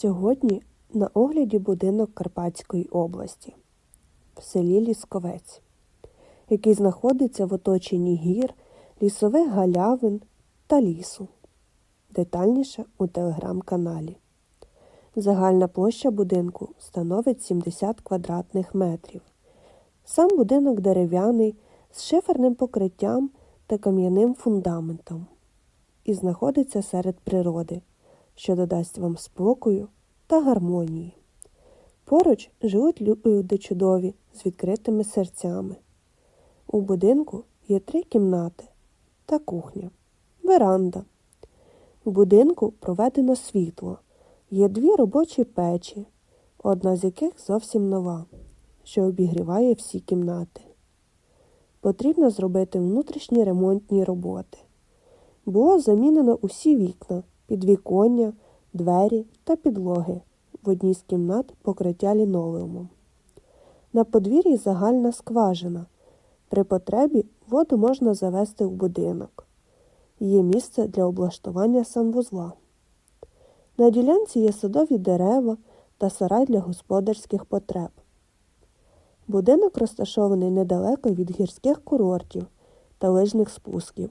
Сьогодні на огляді будинок Карпатської області в селі Лісковець, який знаходиться в оточенні гір, лісових галявин та лісу. Детальніше у телеграм-каналі. Загальна площа будинку становить 70 квадратних метрів. Сам будинок дерев'яний з шиферним покриттям та кам'яним фундаментом і знаходиться серед природи, що додасть вам спокою та гармонії. Поруч живуть люди чудові з відкритими серцями. У будинку є три кімнати та кухня, веранда. В будинку проведено світло. Є дві робочі печі, одна з яких зовсім нова, що обігріває всі кімнати. Потрібно зробити внутрішні ремонтні роботи. Було замінено усі вікна, підвіконня, двері та підлоги. В одній з кімнат покриття лінолеумом. На подвір'ї загальна скважина. При потребі воду можна завести в будинок. Є місце для облаштування санвузла. На ділянці є садові дерева та сарай для господарських потреб. Будинок розташований недалеко від гірських курортів та лижних спусків,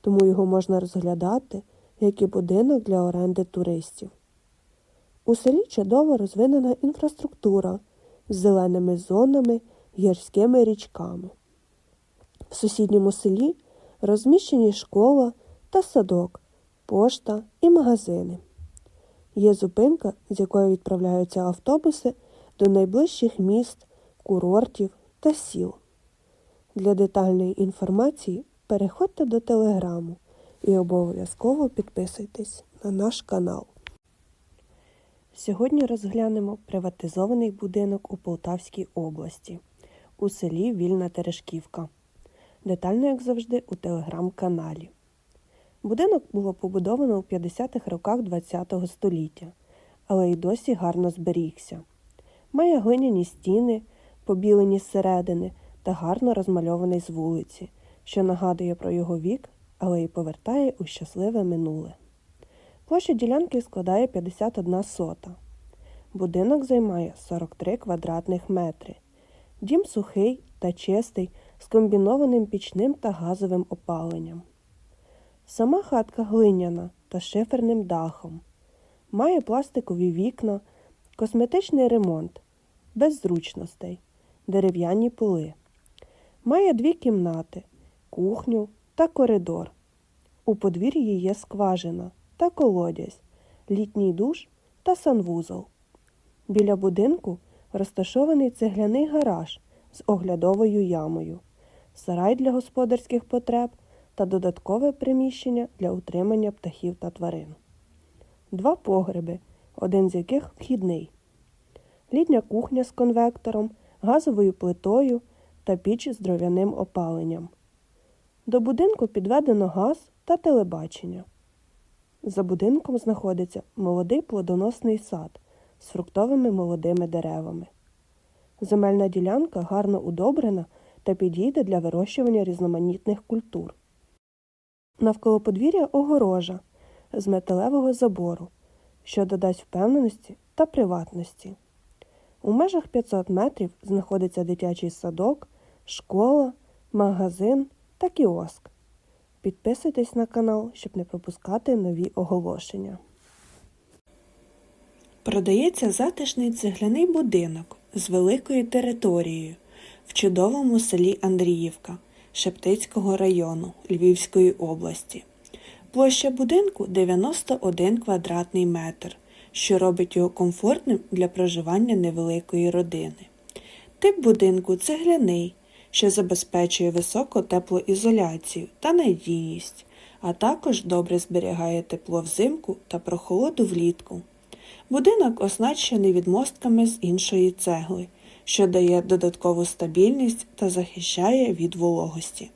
тому його можна розглядати як і будинок для оренди туристів. У селі чудово розвинена інфраструктура з зеленими зонами, гірськими річками. В сусідньому селі розміщені школа та садок, пошта і магазини. Є зупинка, з якої відправляються автобуси до найближчих міст, курортів та сіл. Для детальної інформації переходьте до телеграму і обов'язково підписуйтесь на наш канал. Сьогодні розглянемо приватизований будинок у Полтавській області у селі Вільна Терешківка. Детально, як завжди, у телеграм-каналі. Будинок було побудовано у 50-х роках ХХ століття, але й досі гарно зберігся. Має глиняні стіни, побілені зсередини та гарно розмальований з вулиці, що нагадує про його вік, але й повертає у щасливе минуле. Площа ділянки складає 51 сота. Будинок займає 43 квадратних метри. Дім сухий та чистий з комбінованим пічним та газовим опаленням. Сама хатка глиняна та шиферним дахом. Має пластикові вікна, косметичний ремонт, без зручностей, дерев'яні поли. Має дві кімнати, кухню та коридор. У подвір'ї є скважина та колодязь, літній душ та санвузол. Біля будинку розташований цегляний гараж з оглядовою ямою, сарай для господарських потреб та додаткове приміщення для утримання птахів та тварин. Два погреби, один з яких вхідний, літня кухня з конвектором, газовою плитою та піч з дров'яним опаленням. До будинку підведено газ та телебачення. За будинком знаходиться молодий плодоносний сад з фруктовими молодими деревами. Земельна ділянка гарно удобрена та підійде для вирощування різноманітних культур. Навколо подвір'я огорожа з металевого забору, що додасть впевненості та приватності. У межах 500 метрів знаходиться дитячий садок, школа, магазин та кіоск. Підписуйтесь на канал, щоб не пропускати нові оголошення. Продається затишний цегляний будинок з великою територією в чудовому селі Андріївка Шептицького району Львівської області. Площа будинку 91 квадратний метр, що робить його комфортним для проживання невеликої родини. Тип будинку цегляний, що забезпечує високу теплоізоляцію та надійність, а також добре зберігає тепло взимку та прохолоду влітку. Будинок оснащений відмостками з іншої цегли, що дає додаткову стабільність та захищає від вологості.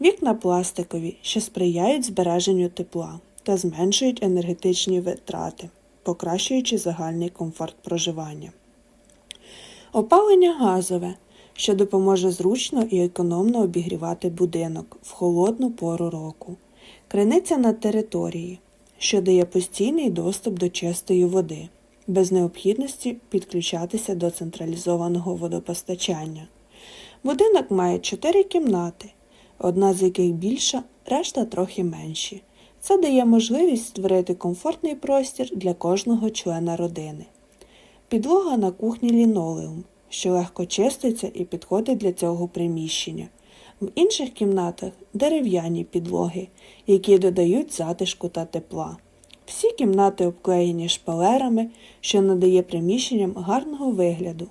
Вікна пластикові, що сприяють збереженню тепла та зменшують енергетичні витрати, покращуючи загальний комфорт проживання. Опалення газове, що допоможе зручно і економно обігрівати будинок в холодну пору року. Криниця на території, що дає постійний доступ до чистої води. без необхідності підключатися до централізованого водопостачання. Будинок має чотири кімнати, одна з яких більша, решта трохи менші. Це дає можливість створити комфортний простір для кожного члена родини. Підлога на кухні лінолеум, що легко чиститься і підходить для цього приміщення. В інших кімнатах дерев'яні підлоги, які додають затишку та тепла. Всі кімнати обклеєні шпалерами, що надає приміщенням гарного вигляду.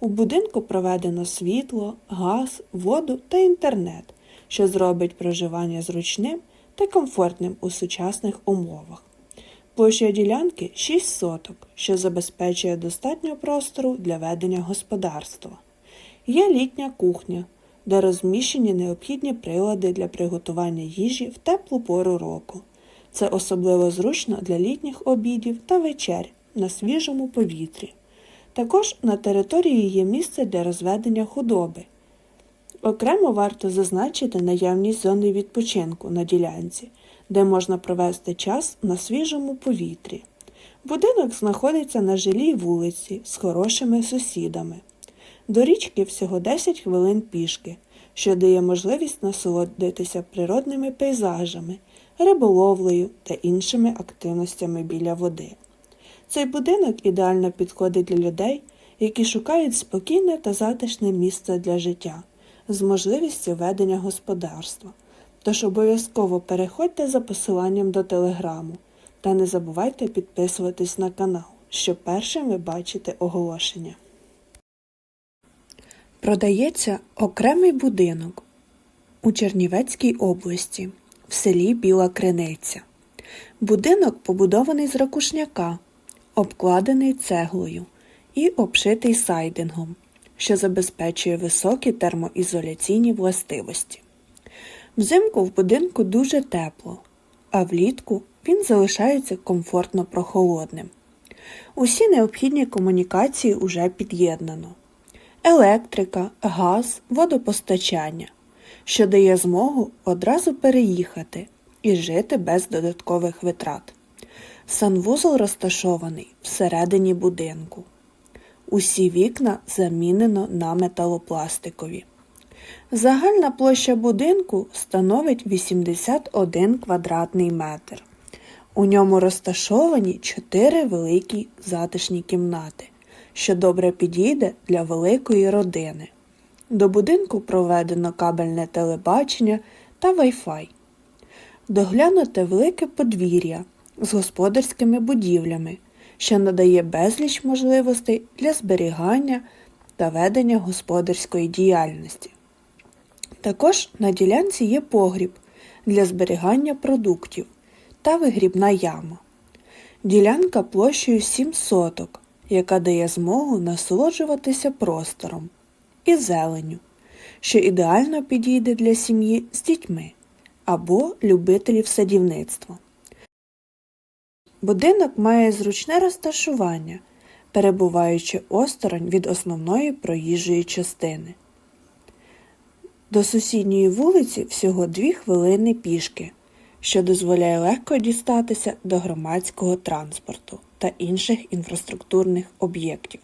У будинку проведено світло, газ, воду та інтернет, що зробить проживання зручним та комфортним у сучасних умовах. Площа ділянки 6 соток, що забезпечує достатньо простору для ведення господарства. Є літня кухня, де розміщені необхідні прилади для приготування їжі в теплу пору року. Це особливо зручно для літніх обідів та вечер на свіжому повітрі. Також на території є місце для розведення худоби. Окремо варто зазначити наявність зони відпочинку на ділянці, де можна провести час на свіжому повітрі. Будинок знаходиться на жилій вулиці з хорошими сусідами. До річки всього 10 хвилин пішки, що дає можливість насолодитися природними пейзажами, риболовлею та іншими активностями біля води. Цей будинок ідеально підходить для людей, які шукають спокійне та затишне місце для життя з можливістю ведення господарства. Тож обов'язково переходьте за посиланням до телеграму та не забувайте підписуватись на канал, щоб першим ви бачите оголошення. Продається окремий будинок у Чернівецькій області в селі Біла Криниця. Будинок побудований з ракушняка, обкладений цеглою і обшитий сайдингом, що забезпечує високі термоізоляційні властивості. Взимку в будинку дуже тепло, а влітку він залишається комфортно прохолодним. Усі необхідні комунікації уже під'єднано: електрика, газ, водопостачання, що дає змогу одразу переїхати і жити без додаткових витрат. Санвузол розташований всередині будинку. Усі вікна замінено на металопластикові. Загальна площа будинку становить 81 квадратний метр. У ньому розташовані чотири великі затишні кімнати, що добре підійде для великої родини. До будинку проведено кабельне телебачення та Wi-Fi. Доглянуте велике подвір'я з господарськими будівлями, що надає безліч можливостей для зберігання та ведення господарської діяльності. Також на ділянці є погріб для зберігання продуктів та вигрібна яма. Ділянка площею 7 соток, яка дає змогу насолоджуватися простором і зеленю, що ідеально підійде для сім'ї з дітьми або любителів садівництва. Будинок має зручне розташування, перебуваючи осторонь від основної проїжджої частини. До сусідньої вулиці всього дві хвилини пішки, що дозволяє легко дістатися до громадського транспорту та інших інфраструктурних об'єктів.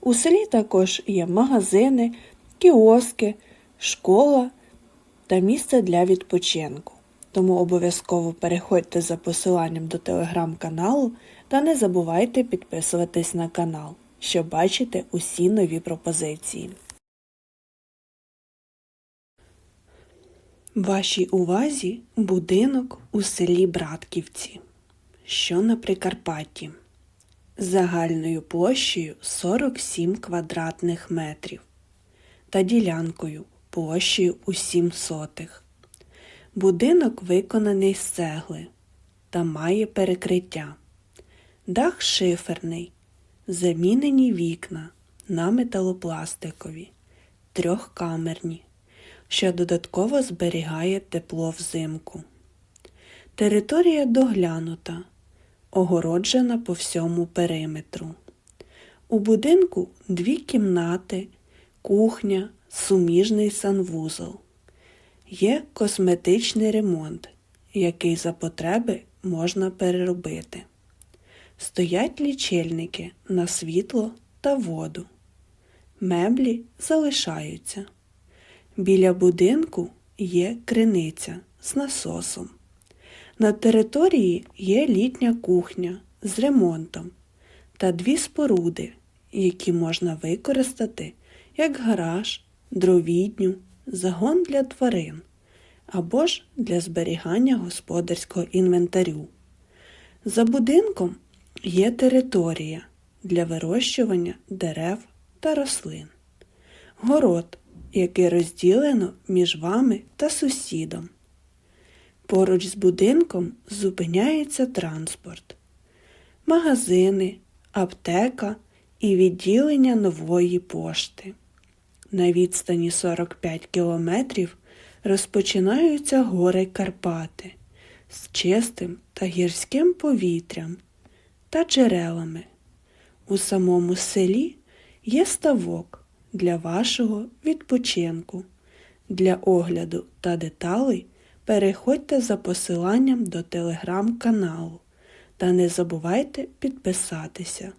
У селі також є магазини, кіоски, школа та місце для відпочинку. Тому обов'язково переходьте за посиланням до телеграм-каналу та не забувайте підписуватись на канал, щоб бачити усі нові пропозиції. Вашій увазі будинок у селі Братківці, що на Прикарпатті, загальною площею 47 квадратних метрів та ділянкою площею у 7 сотих. Будинок виконаний з цегли та має перекриття. Дах шиферний, замінені вікна на металопластикові, трьохкамерні, що додатково зберігає тепло взимку. Територія доглянута, огороджена по всьому периметру. У будинку дві кімнати, кухня, суміжний санвузол. Є косметичний ремонт, який за потреби можна переробити. Стоять лічильники на світло та воду. Меблі залишаються. Біля будинку є криниця з насосом. На території є літня кухня з ремонтом та дві споруди, які можна використати як гараж, дровідню, загон для тварин або ж для зберігання господарського інвентарю. За будинком є територія для вирощування дерев та рослин, город, який розділено між вами та сусідом. Поруч з будинком зупиняється транспорт, магазини, аптека і відділення нової пошти. На відстані 45 кілометрів розпочинаються гори Карпати з чистим та гірським повітрям та джерелами. У самому селі є ставок для вашого відпочинку. Для огляду та деталей переходьте за посиланням до телеграм-каналу та не забувайте підписатися.